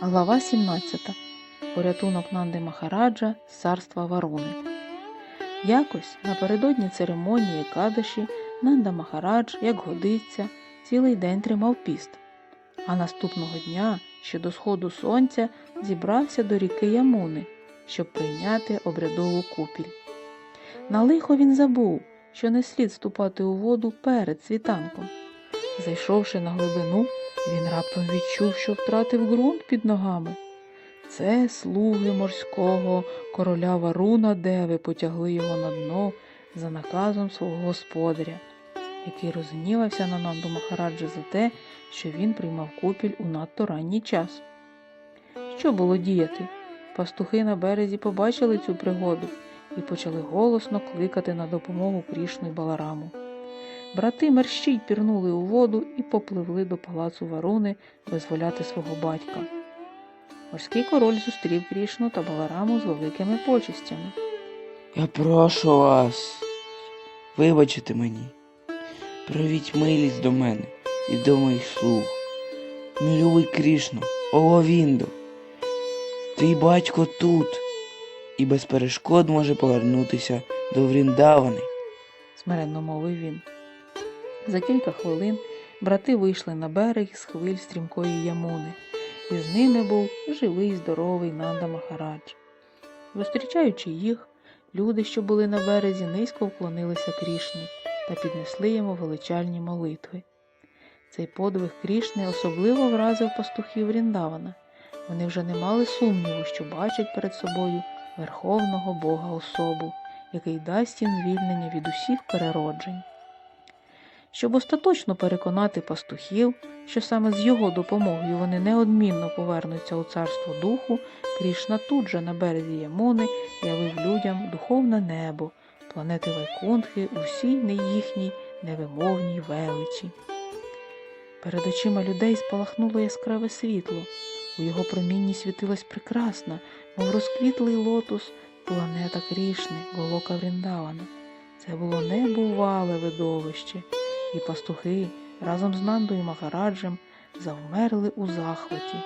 Глава 17. Порятунок Нанди Махараджа з царства Варуни. Якось напередодні церемонії Кадаші Нанда Махарадж, як годиться, цілий день тримав піст. А наступного дня, ще до сходу сонця, зібрався до ріки Ямуни, щоб прийняти обрядову купіль. На лихо він забув, що не слід ступати у воду перед світанком. Зайшовши на глибину, він раптом відчув, що втратив ґрунт під ногами. Це слуги морського короля Варуна Деви потягли його на дно за наказом свого господаря, який розгнівався на Нанду Махараджа за те, що він приймав купіль у надто ранній час. Що було діяти? Пастухи на березі побачили цю пригоду і почали голосно кликати на допомогу Крішну й Балараму. Брати мерщій пірнули у воду і попливли до палацу Варуни визволяти свого батька. Морський король зустрів Крішну та Балараму з великими почестями. Я прошу вас, вибачте мені, проявіть милість до мене і до моїх слуг. Мій любий Крішно, Оговінду, твій батько тут і без перешкод може повернутися до Вріндавани. смиренно мовив він. За кілька хвилин брати вийшли на берег з хвиль стрімкої ямуни, і з ними був живий здоровий Нанда Махарадж. Зустрічаючи їх, люди, що були на березі, низько вклонилися Крішні та піднесли йому величальні молитви. Цей подвиг Крішни особливо вразив пастухів Ріндавана. Вони вже не мали сумніву, що бачать перед собою верховного Бога особу, який дасть їм звільнення від усіх перероджень. Щоб остаточно переконати пастухів, що саме з його допомогою вони неодмінно повернуться у царство духу, Крішна тут же на березі Ямуни явив людям духовне небо, планети Вайкунтхи у всій не їхній невимовній величі. Перед очима людей спалахнуло яскраве світло. У його промінні світилась прекрасна, мов розквітлий лотос, планета Крішни, Голока Вріндавана. Це було небувале видовище, і пастухи разом з Нандою Махараджем завмерли у захваті,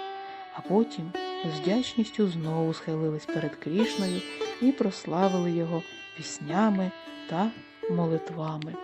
а потім з вдячністю знову схилились перед Крішною і прославили його піснями та молитвами.